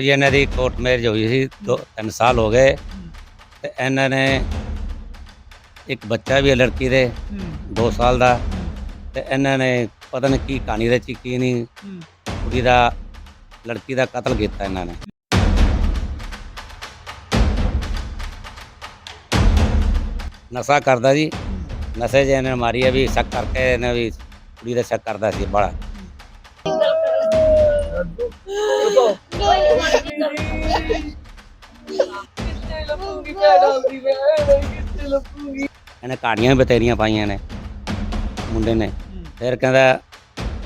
ਜੀ, ਇਹਨਾਂ ਦੀ court marriage ਹੋਈ ਸੀ, ਦੋ, ਤਿੰਨ ਸਾਲ ਹੋ ਗਏ। ਤੇ ਇਹਨਾਂ ਨੇ ਇੱਕ ਬੱਚਾ ਵੀ ਹੈ, ਲੜਕੀ ਦੇ 2 ਸਾਲ ਦਾ। ਤੇ ਇਹਨਾਂ ਨੇ ਪਤਾ ਨਹੀਂ ਕੀ ਕਹਾਣੀ ਰਚੀ, ਕੀ ਨਹੀਂ। ਕੁੜੀ ਦਾ, ਲੜਕੀ ਦਾ ਕਤਲ ਕੀਤਾ ਇਹਨਾਂ ਨੇ। ਨਸ਼ਾ ਕਰਦਾ ਜੀ। ਨਸ਼ੇ 'ਚ ਇਹਨੇ ਮਾਰੀ ਆ ਵੀ, ਸ਼ੱਕ ਕਰਕੇ ਇਹਨੇ ਵੀ ਕੁੜੀ ਦਾ ਸ਼ੱਕ ਕਰਦਾ ਸੀ ਬੜਾ ਕਿੱਥੇ ਲੱਭੂਗੀ ਭੈਣਾਂ ਦੀ ਭੈਣ ਕਿੱਥੇ ਲੱਭੂਗੀ ਇਹਨੇ ਕਹਾਣੀਆਂ ਵੀ ਬਤੇਰੀਆਂ ਪਾਈਆਂ ਨੇ ਮੁੰਡੇ ਨੇ। ਫਿਰ ਕਹਿੰਦਾ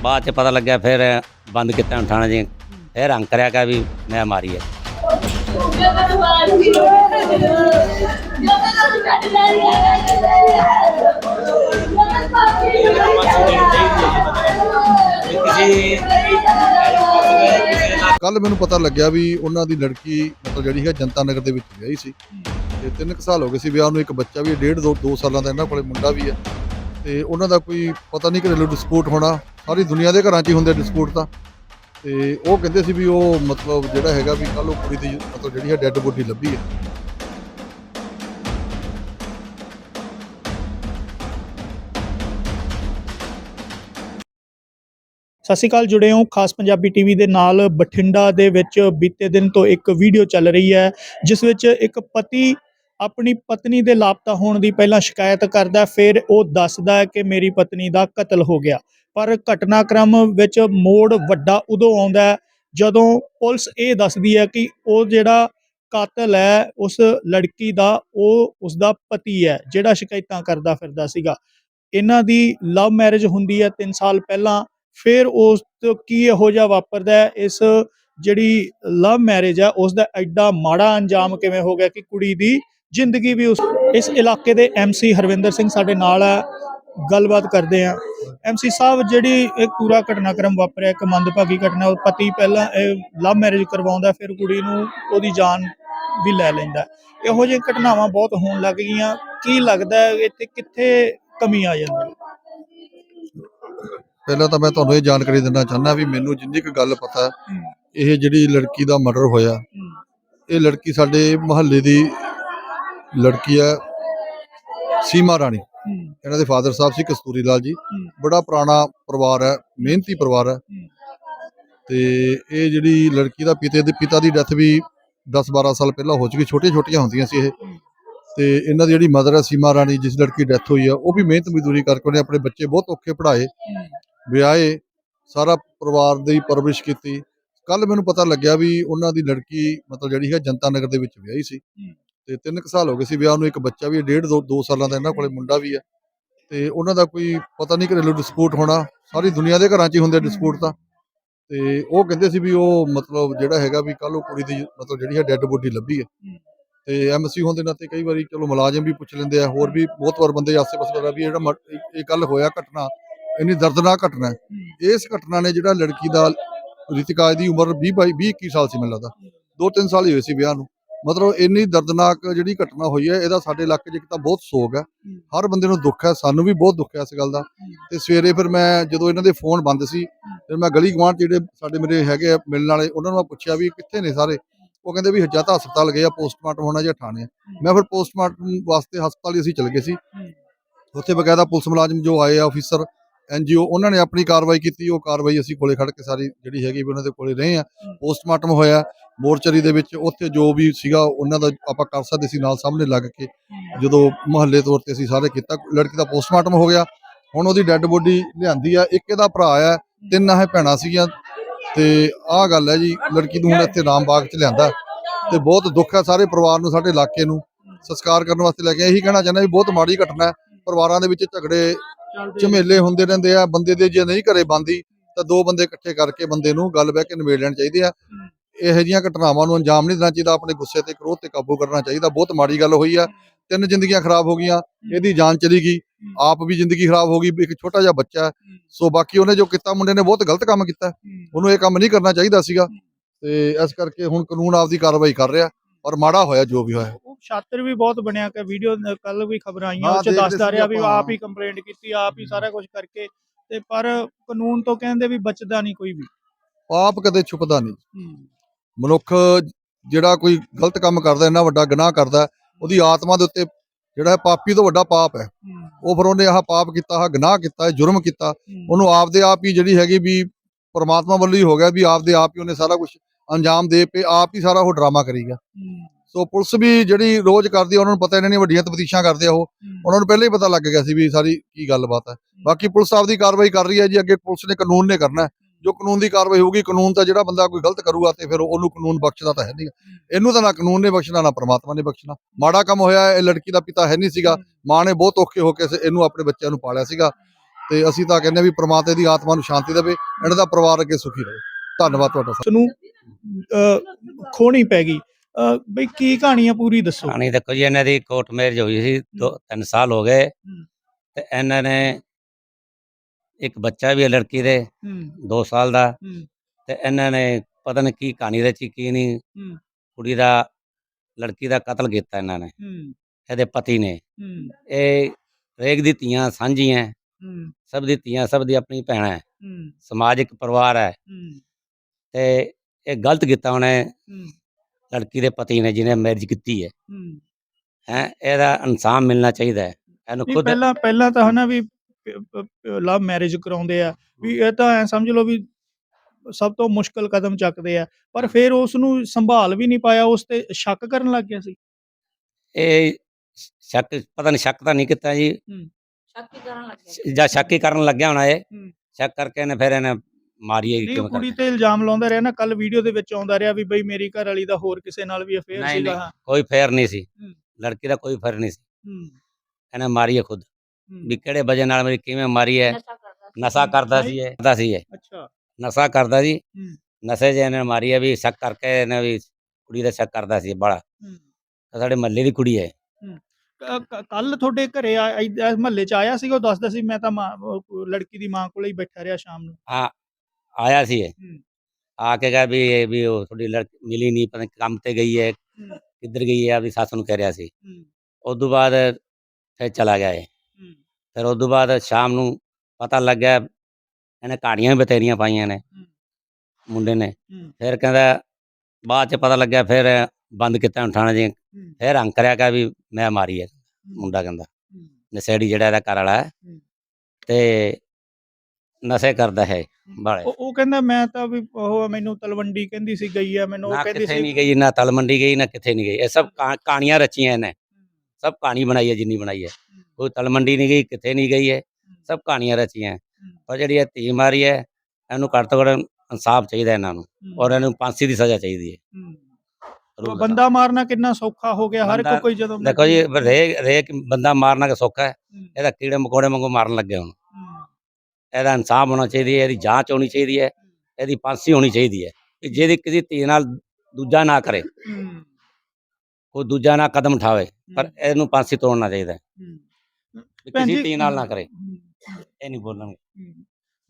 ਬਾਅਦ ਚ ਪਤਾ ਲੱਗਿਆ ਫਿਰ ਬੰਦ ਕੀਤਾ ਹੁਣ ਥਾਣਾ ਜੀ ਫਿਰ ਹੰਕ ਕਰਿਆ ਕਿ ਵੀ ਮੈਂ ਮਾਰੀ ਹੈ ਕੱਲ ਮੈਨੂੰ ਪਤਾ ਲੱਗਿਆ ਵੀ ਉਹਨਾਂ ਦੀ ਲੜਕੀ ਮਤਲਬ ਜਿਹੜੀ ਹੈ ਜਨਤਾ ਨਗਰ ਦੇ ਵਿੱਚ ਵਿਆਹੀ ਸੀ। ਤੇ ਤਿੰਨ ਕੁ ਸਾਲ ਹੋ ਗਏ ਸੀ ਵਿਆਹ ਨੂੰ ਇੱਕ ਬੱਚਾ ਵੀ ਹੈ, ਡੇਢ ਦੋ ਦੋ ਸਾਲਾਂ ਦਾ ਇਹਨਾਂ ਕੋਲੇ ਮੁੰਡਾ ਵੀ ਹੈ। ਤੇ ਉਹਨਾਂ ਦਾ ਕੋਈ ਪਤਾ ਨਹੀਂ ਘਰੇਲੂ ਡਿਸਪਿਊਟ ਹੋਣਾ ਸਾਰੀ ਦੁਨੀਆ ਦੇ ਘਰਾਂ 'ਚ ਹੀ ਹੁੰਦੇ ਡਿਸਪਿਊਟ ਤਾਂ। ਤੇ ਉਹ ਕਹਿੰਦੇ ਸੀ ਵੀ ਉਹ ਮਤਲਬ ਜਿਹੜਾ ਹੈਗਾ ਵੀ ਕੱਲ ਉਹ ਕੁੜੀ ਦੀ ਮਤਲਬ ਜਿਹੜੀ ਹੈ ਡੈੱਡ ਬੋਡੀ ਲੱਭੀ ਹੈ। ਸਤਿ ਸ਼੍ਰੀ ਅਕਾਲ, ਜੁੜੇ ਹੋ ਖਾਸ ਪੰਜਾਬੀ ਟੀਵੀ ਦੇ ਨਾਲ। ਬਠਿੰਡਾ ਦੇ ਵਿੱਚ ਬੀਤੇ ਦਿਨ ਤੋਂ ਇੱਕ ਵੀਡੀਓ ਚੱਲ ਰਹੀ ਹੈ, ਜਿਸ ਵਿੱਚ ਇੱਕ ਪਤੀ ਆਪਣੀ ਪਤਨੀ ਦੇ ਲਾਪਤਾ ਹੋਣ ਦੀ ਪਹਿਲਾਂ ਸ਼ਿਕਾਇਤ ਕਰਦਾ ਫਿਰ ਉਹ ਦੱਸਦਾ ਹੈ ਕਿ ਮੇਰੀ ਪਤਨੀ ਦਾ ਕਤਲ ਹੋ ਗਿਆ। ਪਰ ਘਟਨਾਕ੍ਰਮ ਵਿੱਚ ਮੋੜ ਵੱਡਾ ਉਦੋਂ ਆਉਂਦਾ ਜਦੋਂ ਪੁਲਿਸ ਇਹ ਦੱਸਦੀ ਹੈ ਕਿ ਉਹ ਜਿਹੜਾ ਕਾਤਲ ਹੈ, ਉਸ ਲੜਕੀ ਦਾ, ਉਹ ਉਸ ਦਾ ਪਤੀ ਹੈ, ਜਿਹੜਾ ਸ਼ਿਕਾਇਤਾਂ ਕਰਦਾ ਫਿਰਦਾ ਸੀਗਾ। ਇਹਨਾਂ ਦੀ ਲਵ ਮੈਰਿਜ ਹੁੰਦੀ ਹੈ 3 ਸਾਲ ਪਹਿਲਾਂ। ਫਿਰ ਉਸ ਤੋਂ ਕੀ ਇਹੋ ਜਿਹਾ ਵਾਪਰਦਾ ਇਸ ਜਿਹੜੀ ਲਵ ਮੈਰਿਜ ਹੈ ਉਸ ਦਾ ਐਡਾ ਮਾੜਾ ਅੰਜਾਮ ਕਿਵੇਂ ਹੋ ਗਿਆ ਕਿ ਕੁੜੀ ਦੀ ਜ਼ਿੰਦਗੀ ਵੀ ਉਸ ਇਸ ਇਲਾਕੇ ਦੇ ਐਮਸੀ ਹਰਵਿੰਦਰ ਸਿੰਘ ਸਾਡੇ ਨਾਲ ਹੈ। ਗੱਲਬਾਤ ਕਰਦੇ ਆ ਐਮਸੀ ਸਾਹਿਬ, ਜਿਹੜੀ ਇਹ ਪੂਰਾ ਘਟਨਾਕ੍ਰਮ ਵਾਪਰਿਆ, ਇੱਕ ਮੰਦਭਾਗੀ ਘਟਨਾ, ਉਹ ਪਤੀ ਪਹਿਲਾਂ ਲਵ ਮੈਰਿਜ ਕਰਵਾਉਂਦਾ, ਫਿਰ ਕੁੜੀ ਨੂੰ ਉਹਦੀ ਜਾਨ ਵੀ ਲੈ ਲੈਂਦਾ। ਇਹੋ ਜਿਹੀਆਂ ਘਟਨਾਵਾਂ ਬਹੁਤ ਹੋਣ ਲੱਗ ਗਈਆਂ। ਕੀ ਲੱਗਦਾ ਇੱਥੇ ਕਿੱਥੇ ਕਮੀ ਆ ਜਾਂਦੀ ਪਹਿਲਾਂ ਤਾਂ ਮੈਂ ਤੁਹਾਨੂੰ ਇਹ ਜਾਣਕਾਰੀ ਦੇਣਾ ਚਾਹੁੰਦਾ ਵੀ ਮੈਨੂੰ ਜਿੰਨੀ ਕੁ ਗੱਲ ਪਤਾ ਇਹ ਜਿਹੜੀ ਲੜਕੀ ਦਾ ਮਰਡਰ ਹੋਇਆ ਇਹ ਲੜਕੀ ਸਾਡੇ ਮੁਹੱਲੇ ਦੀ ਲੜਕੀ ਹੈ ਸੀਮਾ ਰਾਣੀ। ਇਹਨਾਂ ਦੇ ਫਾਦਰ ਸਾਹਿਬ ਸੀ ਕਸਤੂਰੀ ਲਾਲ ਜੀ। ਬੜਾ ਪੁਰਾਣਾ ਪਰਿਵਾਰ ਹੈ ਮਿਹਨਤੀ ਪਰਿਵਾਰ ਹੈ। ਤੇ ਇਹ ਜਿਹੜੀ ਲੜਕੀ ਦਾ ਪਿਤਾ ਦੇ ਪਿਤਾ ਦੀ ਡੈਥ ਵੀ 10-12 ਸਾਲ ਪਹਿਲਾਂ ਹੋ ਚੁੱਕੀ ਛੋਟੀਆਂ ਛੋਟੀਆਂ ਹੁੰਦੀਆਂ ਸੀ ਇਹ। ਤੇ ਇਹਨਾਂ ਦੀ ਜਿਹੜੀ ਮਦਰ ਹੈ ਸੀਮਾ ਰਾਣੀ ਜਿਸ ਲੜਕੀ ਡੈਥ ਹੋਈ ਹੈ ਉਹ ਵੀ ਮਿਹਨਤ ਮਜ਼ਦੂਰੀ ਕਰਕੇ ਉਹਨੇ ਆਪਣੇ ਬੱਚੇ ਬਹੁਤ ਔਖੇ ਪੜ੍ਹਾਏ। ਵਿਆਹੇ ਸਾਰਾ ਪਰਿਵਾਰ ਦੀ ਪਰਵਰਿਸ਼ ਕੀਤੀ। ਕੱਲ ਮੈਨੂੰ ਪਤਾ ਲੱਗਿਆ ਵੀ ਉਹਨਾਂ ਦੀ ਲੜਕੀ ਮਤਲਬ ਜਿਹੜੀ ਹੈ ਜਨਤਾ ਨਗਰ ਦੇ ਵਿੱਚ ਵਿਆਹੀ ਸੀ। ਤੇ ਤਿੰਨ ਕੁ ਸਾਲ ਹੋ ਗਏ ਸੀ ਵਿਆਹ ਨੂੰ ਇੱਕ ਬੱਚਾ ਵੀ ਡੇਢ ਦੋ ਦੋ ਸਾਲਾਂ ਦਾ ਇਹਨਾਂ ਕੋਲੇ ਮੁੰਡਾ ਵੀ ਹੈ। ਤੇ ਉਹਨਾਂ ਦਾ ਕੋਈ ਪਤਾ ਨਹੀਂ ਘਰੇਲੂ ਡਿਸਪਿਊਟ ਹੋਣਾ ਸਾਰੀ ਦੁਨੀਆ ਦੇ ਘਰਾਂ 'ਚ ਹੀ ਹੁੰਦੇ ਡਿਸਪਿਊਟ ਤਾਂ। ਤੇ ਉਹ ਕਹਿੰਦੇ ਸੀ ਵੀ ਉਹ ਮਤਲਬ ਜਿਹੜਾ ਹੈਗਾ ਵੀ ਕੱਲ ਉਹ ਕੁੜੀ ਦੀ ਮਤਲਬ ਜਿਹੜੀ ਹੈ ਡੈੱਡ ਬੋਡੀ ਲੱਭੀ ਹੈ। ਤੇ ਐਮਸੀ ਹੋਣ ਦੇ ਨਾਤੇ ਕਈ ਵਾਰੀ ਚਲੋ ਮੁਲਾਜ਼ਮ ਵੀ ਪੁੱਛ ਲੈਂਦੇ ਆ ਹੋਰ ਵੀ ਬਹੁਤ ਵਾਰ ਬੰਦੇ ਆਸੇ-ਪਾਸੇ ਪਤਾ ਵੀ ਜਿਹੜਾ ਇਹ- ਇਹ ਕੱਲ ਹੋਇਆ ਘਟਨਾ ਇੰਨੀ ਦਰਦਨਾਕ ਘਟਨਾ ਹੈ। ਇਸ ਘਟਨਾ ਨੇ ਜਿਹੜਾ ਲੜਕੀ ਦਾ ਰਿਤਿਕਾ ਦੀ ਉਮਰ 20 22 20 21 ਸਾਲ ਸੀ ਮੈਨੂੰ ਲੱਗਦਾ। ਦੋ ਤਿੰਨ ਸਾਲ ਹੀ ਹੋਏ ਸੀ ਵਿਆਹ ਨੂੰ। ਮਤਲਬ ਇੰਨੀ ਦਰਦਨਾਕ ਜਿਹੜੀ ਘਟਨਾ ਹੋਈ ਹੈ ਇਹਦਾ ਸਾਡੇ ਇਲਾਕੇ 'ਚ ਇੱਕ ਤਾਂ ਬਹੁਤ ਸੋਗ ਹੈ। ਹਰ ਬੰਦੇ ਨੂੰ ਦੁੱਖ ਹੈ ਸਾਨੂੰ ਵੀ ਬਹੁਤ ਦੁੱਖ ਹੈ ਇਸ ਗੱਲ ਦਾ। ਤੇ ਸਵੇਰੇ ਫਿਰ ਮੈਂ ਜਦੋਂ ਇਹਨਾਂ ਦੇ ਫੋਨ ਬੰਦ ਸੀ ਫਿਰ ਮੈਂ ਗਲੀ ਗਵਾਂਢ ਜਿਹੜੇ ਸਾਡੇ ਮੇਰੇ ਹੈਗੇ ਆ ਮਿਲਣ ਵਾਲੇ ਉਹਨਾਂ ਨੂੰ ਮੈਂ ਪੁੱਛਿਆ ਵੀ ਕਿੱਥੇ ਨੇ ਸਾਰੇ? ਉਹ ਕਹਿੰਦੇ ਵੀ ਜਾਂ ਤਾਂ ਹਸਪਤਾਲ ਗਏ ਆ ਪੋਸਟਮਾਰਟਮ ਹੋਣਾ ਜਾਂ ਥਾਣੇ। ਮੈਂ ਫਿਰ ਪੋਸਟਮਾਰਟਮ ਵਾਸਤੇ ਹਸਪਤਾਲ ਹੀ ਅਸੀਂ ਚਲੇ ਗਏ ਸੀ। ਉੱਥੇ ਬਕਾਇਦਾ ਪੁਲਿਸ ਮੁਲਾਜ਼ਮ ਜੋ ਆਏ ਆ ਅਫੀਸਰ ਐਨਜੀਓ ਉਹਨਾਂ ਨੇ ਆਪਣੀ ਕਾਰਵਾਈ ਕੀਤੀ ਉਹ ਕਾਰਵਾਈ ਅਸੀਂ ਕੋਲੇ ਖੜ ਕੇ ਸਾਰੀ ਜਿਹੜੀ ਹੈਗੀ ਵੀ ਉਹਨਾਂ ਦੇ ਕੋਲੇ ਰਹੇ ਆ ਪੋਸਟਮਾਰਟਮ ਹੋਇਆ ਮੋਰਚਰੀ ਦੇ ਵਿੱਚ ਉੱਥੇ ਜੋ ਵੀ ਸੀਗਾ ਉਹਨਾਂ ਦਾ ਆਪਾਂ ਕਰ ਸਕਦੇ ਸੀ ਨਾਲ ਸਾਹਮਣੇ ਲੱਗ ਕੇ। ਜਦੋਂ ਮੁਹੱਲੇ ਤੌਰ ਤੇ ਅਸੀਂ ਸਾਰੇ ਕੀਤਾ ਲੜਕੀ ਦਾ ਪੋਸਟਮਾਰਟਮ ਹੋ ਗਿਆ। ਹੁਣ ਉਹਦੀ ਡੈੱਡ ਬੋਡੀ ਲਿਆਂਦੀ ਆ ਇੱਕ ਇਹਦਾ ਭਰਾ ਆ ਤਿੰਨ ਆਹ ਭੈਣਾਂ ਸੀਗੀਆਂ। ਤੇ ਆਹ ਗੱਲ ਹੈ ਜੀ ਲੜਕੀ ਨੂੰ ਹੁਣ ਇੱਥੇ ਰਾਮਬਾਗ ਚ ਲਿਆਂਦਾ। ਤੇ ਬਹੁਤ ਦੁੱਖ ਹੈ ਸਾਰੇ ਪਰਿਵਾਰ ਨੂੰ ਸਾਡੇ ਇਲਾਕੇ ਨੂੰ। ਸੰਸਕਾਰ ਕਰਨ ਵਾਸਤੇ ਲੈ ਕੇ। ਇਹੀ ਕਹਿਣਾ ਚਾਹੁੰਦਾ ਵੀ ਬਹੁਤ ਮਾੜੀ ਘਟਨਾ ਹੈ। ਪਰਿਵਾਰਾਂ ਦੇ ਵਿੱਚ ਝਗੜੇ ਝਮੇਲੇ ਹੁੰਦੇ ਰਹਿੰਦੇ ਆ ਬੰਦੇ ਦੇ ਜੇ ਨਹੀਂ ਘਰੇ ਬੰਦੀ ਤਾਂ ਦੋ ਬੰਦੇ ਇਕੱਠੇ ਕਰਕੇ ਬੰਦੇ ਨੂੰ ਗੱਲ ਬਹਿ ਕੇ ਨਿਬੇੜ ਲੈਣ ਚਾਹੀਦੇ ਆ। ਇਹੋ ਜਿਹੀਆਂ ਘਟਨਾਵਾਂ ਨੂੰ ਅੰਜਾਮ ਨਹੀਂ ਦੇਣਾ ਚਾਹੀਦਾ ਆਪਣੇ ਗੁੱਸੇ ਤੇ ਕ੍ਰੋਧ ਤੇ ਕਾਬੂ ਕਰਨਾ ਚਾਹੀਦਾ। ਬਹੁਤ ਮਾੜੀ ਗੱਲ ਹੋਈ ਆ। ਤਿੰਨ ਜ਼ਿੰਦਗੀਆਂ ਖਰਾਬ ਹੋ ਗਈਆਂ ਇਹਦੀ ਜਾਨ ਚਲੀ ਗਈ। ਆਪ ਵੀ ਜ਼ਿੰਦਗੀ ਖਰਾਬ ਹੋ ਗਈ ਇੱਕ ਛੋਟਾ ਜਿਹਾ ਬੱਚਾ। ਸੋ ਬਾਕੀ ਉਹਨੇ ਜੋ ਕੀਤਾ ਮੁੰਡੇ ਨੇ ਬਹੁਤ ਗਲਤ ਕੰਮ ਕੀਤਾ। ਉਹਨੂੰ ਇਹ ਕੰਮ ਨਹੀਂ ਕਰਨਾ ਚਾਹੀਦਾ ਸੀਗਾ। ਤੇ ਇਸ ਕਰਕੇ ਹੁਣ ਕਾਨੂੰਨ ਆਪਦੀ ਕਾਰਵਾਈ ਕਰ ਰਿਹਾ ਪਰ ਮਾੜਾ ਹੋਇਆ ਜੋ ਵੀ ਹੋਇਆ। ਛਾਤਰ ਵੀ ਬਹੁਤ ਬਣਿਆ ਕਿ ਵੀਡੀਓ ਕੱਲ ਵੀ ਖਬਰਾਂ ਆਈਆਂ ਉਹ ਚ ਦੱਸਦਾ ਰਿਹਾ ਵੀ ਆਪਾਂ। ਹੀ ਕੰਪਲੇਂਟ ਕੀਤੀ ਆਪ ਹੀ ਸਾਰਾ ਕੁਝ ਕਰਕੇ ਤੇ ਪਰ ਕਾਨੂੰਨ ਤੋਂ ਕਹਿੰਦੇ ਵੀ ਬਚਦਾ ਨਹੀਂ ਕੋਈ ਵੀ। ਪਾਪ ਕਦੇ ਛੁਪਦਾ ਨਹੀਂ। ਮਨੁੱਖ ਜਿਹੜਾ ਕੋਈ ਗਲਤ ਕੰਮ ਕਰਦਾ ਇੰਨਾ ਵੱਡਾ ਗੁਨਾਹ ਕਰਦਾ ਉਹਦੀ ਆਤਮਾ ਦੇ ਉੱਤੇ ਜਿਹੜਾ ਹੈ ਪਾਪੀ ਤੋਂ ਵੱਡਾ ਪਾਪ ਹੈ। ਉਹ ਫਿਰ ਉਹਨੇ ਆਹ ਪਾਪ ਕੀਤਾ ਆਹ ਗੁਨਾਹ ਕੀਤਾ ਜੁਰਮ ਕੀਤਾ। ਉਹਨੂੰ ਆਪਦੇ ਆਪ ਹੀ ਜਿਹੜੀ ਹੈਗੀ ਵੀ ਪਰਮਾਤਮਾ ਵੱਲੋਂ ਹੀ ਹੋ ਗਿਆ ਵੀ ਆਪਦੇ ਆਪ ਹੀ ਉਹਨੇ ਸਾਰਾ ਕੁਝ ਅੰਜਾਮ ਦੇ ਪੇ ਆਪ ਹੀ ਸਾਰਾ ਉਹ ਡਰਾਮਾ ਕਰੀ ਗਿਆ। ਸੋ ਪੁਲਿਸ ਵੀ ਜਿਹੜੀ ਰੋਜ਼ ਕਰਦੀ ਆ ਉਹਨਾਂ ਨੂੰ ਪਤਾ ਇਹਨਾਂ ਨੇ ਵੱਡੀਆਂ ਤਫਤੀਸ਼ਾਂ ਕਰਦੇ ਆ ਉਹ। ਉਹਨਾਂ ਨੂੰ ਪਹਿਲਾਂ ਹੀ ਪਤਾ ਲੱਗ ਗਿਆ ਸੀ ਵੀ ਸਾਰੀ ਕੀ ਗੱਲਬਾਤ ਹੈ। ਬਾਕੀ ਪੁਲਿਸ ਆਪਦੀ ਕਾਰਵਾਈ ਕਰ ਰਹੀ ਹੈ ਜੀ ਅੱਗੇ ਪੁਲਿਸ ਨੇ ਕਾਨੂੰਨ ਨੇ ਕਰਨਾ। ਜੋ ਕਾਨੂੰਨ ਦੀ ਕਾਰਵਾਈ ਹੋਊਗੀ ਕਾਨੂੰਨ ਤਾਂ ਜਿਹੜਾ ਬੰਦਾ ਕੋਈ ਗਲਤ ਕਰੂਗਾ ਤੇ ਫਿਰ ਉਹਨੂੰ ਕਾਨੂੰਨ ਬਖਸ਼ਦਾ ਤਾਂ ਹੈ ਨਹੀਂ ਇਹਨੂੰ ਤਾਂ ਨਾ ਕਾਨੂੰਨ ਨੇ ਬਖਸ਼ਣਾ ਨਾ ਪ੍ਰਮਾਤਮਾ ਨੇ ਬਖਸ਼ਣਾ। ਮਾੜਾ ਕੰਮ ਹੋਇਆ ਇਹ ਲੜਕੀ ਦਾ ਪਿਤਾ ਹੈ ਨਹੀਂ ਸੀਗਾ। ਮਾਂ ਨੇ ਬਹੁਤ ਔਖੇ ਹੋ ਕੇ ਇਸ- ਇਹਨੂੰ ਆਪਣੇ ਬੱਚਿਆਂ ਨੂੰ ਪਾਲਿਆ ਸੀਗਾ। ਤੇ ਅਸੀਂ ਤਾਂ ਕਹਿੰਦੇ ਵੀ ਪ੍ਰਮਾਤਮਾ ਦੀ ਆਤਮਾ ਨੂੰ ਸ਼ਾਂਤੀ ਦੇਵੇ ਇਹਨਾਂ ਦਾ ਪਰਿਵਾਰ ਅੱਗੇ ਸੁਖੀ ਰਹੇ। ਧੰਨਵਾਦ ਤੁਹਾਡਾ ਸਾਰਿਆਂ ਦਾ। ਨੂੰ ਅਹ, ਖੋਣੀ ਪੈ ਗਈ। ਅਹ, ਬਈ ਕੀ ਕਹਾਣੀ ਆ ਪੂਰੀ ਦੱਸੋ? ਕਹਾਣੀ ਦੇਖੋ ਜੀ ਇਹਨਾਂ ਦੀ ਕੋਰਟ ਮੈਰਿਜ ਹੋਈ ਸੀ ਦੋ ਤਿੰਨ ਸਾਲ ਹੋ ਗਏ। ਤੇ ਇਹਨਾਂ ਨੇ ਇੱਕ ਬੱਚਾ ਵੀ ਹੈ ਲੜਕੀ ਦੇ ਹੂੰ। 2 ਸਾਲ ਦਾ। ਤੇ ਇਹਨਾਂ ਨੇ ਪਤਾ ਨਹੀਂ ਕੀ ਕਹਾਣੀ ਰਚੀ ਕੀ ਨਹੀਂ। ਕੁੜੀ ਦਾ ਲੜਕੀ ਦਾ ਕਤਲ ਕੀਤਾ ਇਹਨਾਂ ਨੇ। ਇਹਦੇ ਪਤੀ ਨੇ। ਇਹ ਰੇਗ ਦੀ ਧੀਆਂ ਸਾਂਝੀਆਂ ਸਭ ਦੀ ਧੀਆਂ ਸਭ ਦੀ ਆਪਣੀ ਭੈਣਾਂ ਹੈ। ਸਮਾਜਿਕ ਪਰਿਵਾਰ ਹੈ। ਤੇ ਇਹ ਗਲਤ ਕੀਤਾ ਉਹਨੇ। ਲੜਕੀ ਦੇ ਪਤੀ ਨੇ ਜਿਹਨੇ ਮੈਰਿਜ ਕੀਤੀ ਹੈ। ਹੂੰ। ਹੈ ਇਹਦਾ ਇਨਸਾਫ ਮਿਲਣਾ ਚਾਹੀਦਾ ਹੈ। ਇਹਨੂੰ ਖੁਦ ਪਹਿਲਾਂ ਪਹਿਲਾਂ ਤਾਂ ਹਨਾ ਵੀ ਲਵ ਮੈਰਿਜ ਕਰਾਉਂਦੇ ਆ। ਵੀ ਇਹ ਤਾਂ ਐ ਸਮਝ ਲਓ ਵੀ ਸਭ ਤੋਂ ਮੁਸ਼ਕਲ ਕਦਮ ਚੱਕਦੇ ਆ। ਪਰ ਫਿਰ ਉਸ ਨੂੰ ਸੰਭਾਲ ਵੀ ਨਹੀਂ ਪਾਇਆ ਉਸ ਤੇ ਸ਼ੱਕ ਕਰਨ ਲੱਗ ਗਿਆ ਸੀ। ਇਹ ਸ਼ੱਕ ਪਤਾ ਨਹੀਂ ਸ਼ੱਕ ਤਾਂ ਨਹੀਂ ਕੀਤਾ ਜੀ। ਸ਼ੱਕੀ ਕਰਨ ਲੱਗੇ ਜਾਂ ਸ਼ੱਕ ਹੀ ਕਰਨ ਲੱਗਿਆ ਹੋਣਾ ਇਹ। ਸ਼ੱਕ ਕਰਕੇ ਇਹਨੇ ਫਿਰ ਇਹਨੇ ਮਾਰੀ ਹੈ ਨਹੀਂ ਕਿਉਂ ਉਹ ਕੁੜੀ ਤੇ ਇਲਜ਼ਾਮ ਲਾਉਂਦਾ ਰਿਹਾ ਨਾ ਕੱਲ ਵੀਡੀਓ ਦੇ ਵਿੱਚ ਆਉਂਦਾ ਰਿਹਾ ਵੀ ਬਈ ਮੇਰੀ ਘਰ ਵਾਲੀ ਦਾ ਹੋਰ ਕਿਸੇ ਨਾਲ ਵੀ ਅਫੇਅਰ ਨਹੀਂ, ਸੀਗਾ ਨਹੀਂ। ਕੋਈ ਫੇਰ ਨਹੀਂ ਸੀ। ਹੂੰ। ਲੜਕੀ ਦਾ ਕੋਈ ਫੇਰ ਨਹੀਂ ਸੀ। ਹੂੰ। ਇਹਨੇ ਮਾਰੀ ਹੈ ਖੁਦ। ਹੂੰ। ਵੀ ਕਿਹੜੇ ਵਜ੍ਹਾ ਨਾਲ ਮੇਰੀ ਕਿਵੇਂ ਮਾਰੀ ਹੈ ਨਸ਼ਾ ਕਰਦਾ ਸੀ। ਨਸ਼ਾ ਕਰਦਾ ਸੀ ਇਹ ਕਰਦਾ ਸੀ ਇਹ। ਅੱਛਾ। ਨਸ਼ਾ ਕਰਦਾ ਜੀ ਹੂੰ। ਨਸ਼ੇ 'ਚ ਇਹਨੇ ਮਾਰੀ ਹੈ ਵੀ ਸ਼ੱਕ ਕਰਕੇ ਇਹਨੇ ਵੀ ਕੁੜੀ ਦਾ ਸ਼ੱਕ ਕਰਦਾ ਸੀ ਬੜਾ ਹੂੰ। ਸਾਡੇ ਮਹੱਲੇ ਦੀ ਕੁੜੀ ਹੈ। ਕੱਲ ਤੁਹਾਡੇ ਘਰੇ ਮਹੱਲੇ ਚ ਆਇਆ ਸੀਗਾ ਉਹ ਦੱਸਦਾ ਸੀ ਮੈਂ ਤਾਂ ਮਾਂ ਉਹ ਲੜਕੀ ਦੀ ਮਾਂ ਕੋਲੇ ਹੀ ਬੈਠਾ ਰਿਹਾ ਸ਼ਾਮ ਨੂੰ। ਆ ਆਇਆ। ਆ ਕੇ ਕਹਾ ਵੀ ਇਹ ਵੀ ਉਹ ਤੁਹਾਡੀ ਲੜਕੀ ਮਿਲੀ ਨਹੀਂ ਪਤਾ ਨੀ ਕੰਮ ਤੇ ਗਈ ਹੈ ਹੂੰ। ਕਿੱਧਰ ਗਈ ਹੈ ਆਪਣੀ ਸੱਸ ਨੂੰ ਕਹਿ ਰਿਹਾ ਸੀ। ਉਸ ਤੋਂ ਬਾਅਦ ਫਿਰ ਚਲਾ ਗਿਆ ਇਹ। ਫਿਰ ਉਸ ਤੋਂ ਬਾਅਦ ਸ਼ਾਮ ਨੂੰ ਪਤਾ ਲੱਗਿਆ ਇਹਨੇ ਕਹਾਣੀਆਂ ਵੀ ਬਤੇਰੀਆਂ ਪਾਈਆਂ ਨੇ। ਮੁੰਡੇ ਨੇ। ਫਿਰ ਕਹਿੰਦਾ ਬਾਅਦ ਚ ਪਤਾ ਲੱਗਿਆ ਫਿਰ ਬੰਦ ਕੀਤਾ ਹੁਣ ਥਾਣੇ ਜੀ। ਫਿਰ ਹੰਕ ਕਰਿਆ ਕਿ ਵੀ ਮੈਂ ਮਾਰੀ ਹੈ। ਮੁੰਡਾ ਕਹਿੰਦਾ। ਨਸ਼ੇੜੀ ਜਿਹੜਾ ਇਹਦਾ ਘਰ ਵਾਲਾ। ਤੇ ਨਸ਼ੇ ਕਰਦਾ ਹੈ ਬਾਲੇ ਉਹ ਉਹ ਕਹਿੰਦਾ ਮੈਂ ਤਾਂ ਵੀ ਉਹ ਮੈਨੂੰ ਤਲਵੰਡੀ ਕਹਿੰਦੀ ਸੀ ਗਈ ਆ ਮੈਨੂੰ ਉਹ ਨਾ ਕਹਿੰਦੀ ਕਿੱਥੇ ਸੀ। ਨਹੀਂ ਗਈ ਨਾ ਤਲ ਮੰਡੀ ਗਈ ਨਾ ਕਿੱਥੇ ਨਹੀਂ ਗਈ। ਇਹ ਸਭ ਕਹਾ- ਕਹਾਣੀਆਂ ਰਚੀਆਂ ਇਹਨੇ। ਸਭ ਕਹਾਣੀ ਬਣਾਈ ਹੈ ਜਿੰਨੀ ਬਣਾਈ ਹੈ। ਕੋਈ ਤਲ ਮੰਡੀ ਨਹੀਂ ਗਈ ਕਿੱਥੇ ਨਹੀਂ ਗਈ ਹੈ। ਸਭ ਕਹਾਣੀਆਂ ਰਚੀਆਂ ਹੈ। ਪਰ ਜਿਹੜੀ ਇਹ ਧੀ ਮਾਰੀ ਹੈ ਇਹਨੂੰ ਘੱਟ ਤੋਂ ਘੱਟ ਇਨਸਾਫ ਚਾਹੀਦਾ ਇਹਨਾਂ ਨੂੰ। ਔਰ ਇਹਨੂੰ ਫਾਂਸੀ ਦੀ ਸਜ਼ਾ ਚਾਹੀਦੀ ਹੈ। ਬੰਦਾ ਮਾਰਨਾ ਕਿੰਨਾ ਸੌਖਾ ਹੋ ਗਿਆ ਹਰ ਇੱਕ ਬੰਦਾ- ਕੋਈ ਜਦੋਂ ਦੇਖੋ ਜੀ ਰੇ ਰੇ ਬੰਦਾ ਮਾਰਨਾ ਕਿ ਸੌਖਾ ਹੈ। ਇਹਦਾ ਕੀੜੇ ਮਕੌੜੇ ਵਾਂਗੂ ਮਾਰਨ ਲੱਗੇ ਹੁਣ। ਇਹਦਾ ਇਨਸਾਫ ਹੋਣਾ ਚਾਹੀਦੀ ਹੈ ਇਹਦੀ ਜਾਂਚ ਹੋਣੀ ਚਾਹੀਦੀ ਹੈ ਇਹਦੀ ਫਾਂਸੀ ਹੋਣੀ ਚਾਹੀਦੀ ਹੈ ਕਿ ਜਿਹਦੀ ਕਿਸੇ ਧੀ ਨਾਲ ਦੂਜਾ ਨਾ ਕਰੇ। ਕੋਈ ਦੂਜਾ ਨਾ ਕਦਮ ਉਠਾਵੇ ਪਰ ਇਹਨੂੰ ਫਾਂਸੀ ਤੋੜਨਾ ਚਾਹੀਦਾ ਹੈ। ਵੀ ਭੈਣ ਕਿਸੇ ਜੀ, ਧੀ ਨਾਲ ਨਾ ਕਰੇ। ਇਹ ਨਹੀਂ ਬੋਲਣਗੇ। ਵੀ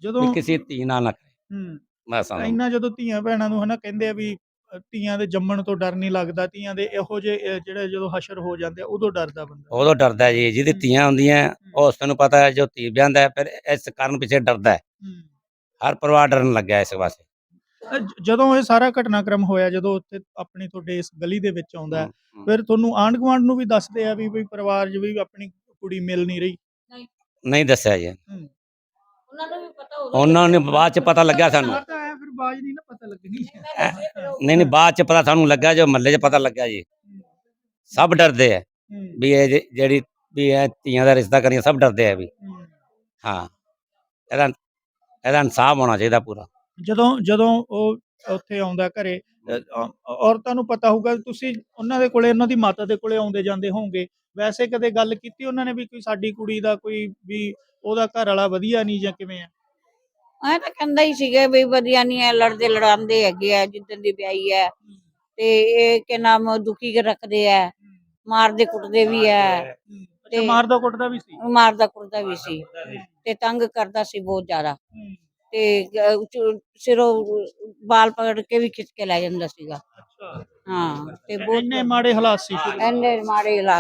ਜਦੋਂ ਕਿਸੇ ਧੀ ਨਾਲ ਨਾ ਕਰੇ ਮੈਂ ਸਮਝਦਾ ਇੰਨਾ ਜਦੋਂ ਧੀਆਂ ਭੈਣਾਂ ਨੂੰ ਹਨਾ ਕਹਿੰਦੇ ਆ ਵੀ ਅ, ਧੀਆਂ ਦੇ ਜੰਮਣ ਤੋਂ ਡਰ ਨਹੀਂ ਲੱਗਦਾ ਧੀਆਂ ਦੇ ਇਹੋ ਜਿਹੇ ਅ, ਜਿਹੜੇ ਜਦੋਂ ਹਸ਼ਰ ਹੋ ਜਾਂਦੇ ਆ ਉਦੋਂ ਡਰਦਾ ਬੰਦਾ ਉਦੋਂ ਡਰਦਾ ਜੀ ਜਿਹਦੀ। ਧੀਆਂ ਹੁੰਦੀਆਂ ਉਸ ਨੂੰ ਪਤਾ ਹੈ ਜੋ ਧੀ ਵਿਆਹੁੰਦਾ ਹੈ ਫਿਰ ਇਸ ਕਾਰਨ ਪਿੱਛੇ ਡਰਦਾ ਹੈ। ਹੂੰ। ਹਰ ਪਰਿਵਾਰ ਡਰਨ ਲੱਗਿਆ ਇਸ ਵਾਸਤੇ। ਜਦੋਂ ਇਹ ਸਾਰਾ ਘਟਨਾਕ੍ਰਮ ਹੋਇਆ ਜਦੋਂ ਉੱਥੇ ਆਪਣੀ ਤੁਹਾਡੇ ਇਸ ਗਲੀ ਦੇ ਵਿੱਚ ਆਉਂਦਾ ਹੈ, ਹੂੰ। ਫਿਰ ਤੁਹਾਨੂੰ ਆਂਢ ਗੁਆਂਢ ਨੂੰ ਵੀ ਦੱਸਦੇ ਆ ਵੀ ਵੀ ਪਰਿਵਾਰ 'ਚ ਵੀ ਆਪਣੀ ਕੁੜੀ ਮਿਲ ਨਹੀਂ ਰਹੀ? ਨਹੀਂ। ਦੱਸਿਆ ਜੀ। ਉਹਨਾਂ ਨੂੰ ਵੀ ਪਤਾ ਹੋਊਗਾ ਉਹਨਾਂ ਨੂੰ ਬਾਅਦ ਚ ਪਤਾ ਲੱਗਿਆ ਸਾਨੂੰ। ਤਾਂ ਐ ਫਿਰ ਬਾਜ ਨਹੀਂ ਨਾ ਪਤਾ ਲੱਗਣੀ। ਨਹੀਂ ਨਹੀਂ ਬਾਅਦ ਚ ਪਤਾ ਸਾਨੂੰ ਲੱਗਾ ਜੋ ਮਹੱਲੇ ਚ ਪਤਾ ਲੱਗਾ ਜੀ। ਸਭ ਡਰਦੇ ਆ ਹੂੰ, ਵੀ ਇਹ ਜੇ- ਜਿਹੜੀ ਵੀ ਇਹ ਧੀਆਂ ਦਾ ਰਿਸ਼ਤਾ ਕਰੀਆਂ ਸਭ ਡਰਦੇ ਆ ਵੀ। ਹੂੰ। ਇਹਦਾ ਇਹਦਾ ਇਨਸਾਫ ਹੋਣਾ ਚਾਹੀਦਾ ਪੂਰਾ। ਜਦੋਂ ਜਦੋਂ ਉਹ ਉੱਥੇ ਆਉਂਦਾ ਘਰੇ ਔਰਤਾਂ ਨੂੰ ਪਤਾ ਹੋਊਗਾ ਤੁਸੀਂ ਉਹਨਾਂ ਦੇ ਕੋਲੇ ਉਹਨਾਂ ਦੀ ਮਾਤਾ ਦੇ ਕੋਲੇ ਆਉਂਦੇ ਜਾਂਦੇ ਹੋਵੋਗੇ ਵੈਸੇ ਕਦੇ ਗੱਲ ਕੀਤੀ ਉਹਨਾਂ ਨੇ ਵੀ ਕੋਈ ਸਾਡੀ ਕੁੜੀ ਦਾ ਕੋਈ ਵੀ ਉਹਦਾ ਘਰ ਵਾਲਾ ਵਧੀਆ ਨਹੀਂ ਜਾਂ ਕਿਵੇਂ ਆ? ਐ ਤਾਂ ਕਹਿੰਦਾ ਹੀ ਸੀਗਾ ਵੀ ਵਧੀਆ ਨਹੀਂ ਹੈ ਲੜਦੇ ਲੜਾਉਂਦੇ ਹੈਗੇ ਆ ਜਿੱਦਣ ਦੀ ਵਿਆਹੀ ਹੈ। ਤੇ ਇਹ ਕਿ ਨਾਮ ਦੁਖੀ ਰੱਖਦੇ ਆ ਮਾਰਦੇ ਕੁੱਟਦੇ ਵੀ ਹੈ। ਅੱਛਾ ਤੇ- ਮਾਰਦਾ ਕੁੱਟਦਾ ਵੀ ਸੀ? ਮਾਰਦਾ ਕੁੱਟਦਾ ਵੀ ਸੀ। ਤੇ ਤੰਗ ਕਰਦਾ ਸੀ ਬਹੁਤ ਜ਼ਿਆਦਾ। ਤੇ ਸਿਰੋਂ ਬਾਲ ਪਕੜ ਕੇ ਵੀ ਖਿੱਚ ਕੇ ਲੈ ਜਾਂਦਾ ਸੀਗਾ। ਅੱਛਾ। ਹਾਂ ਤੇ ਇੰਨੇ ਬਹੁਤ ਮਾੜੇ ਹਾਲਾਤ ਸੀ ਐਨੇ ਮਾੜੇ ਹਾਲਾਤ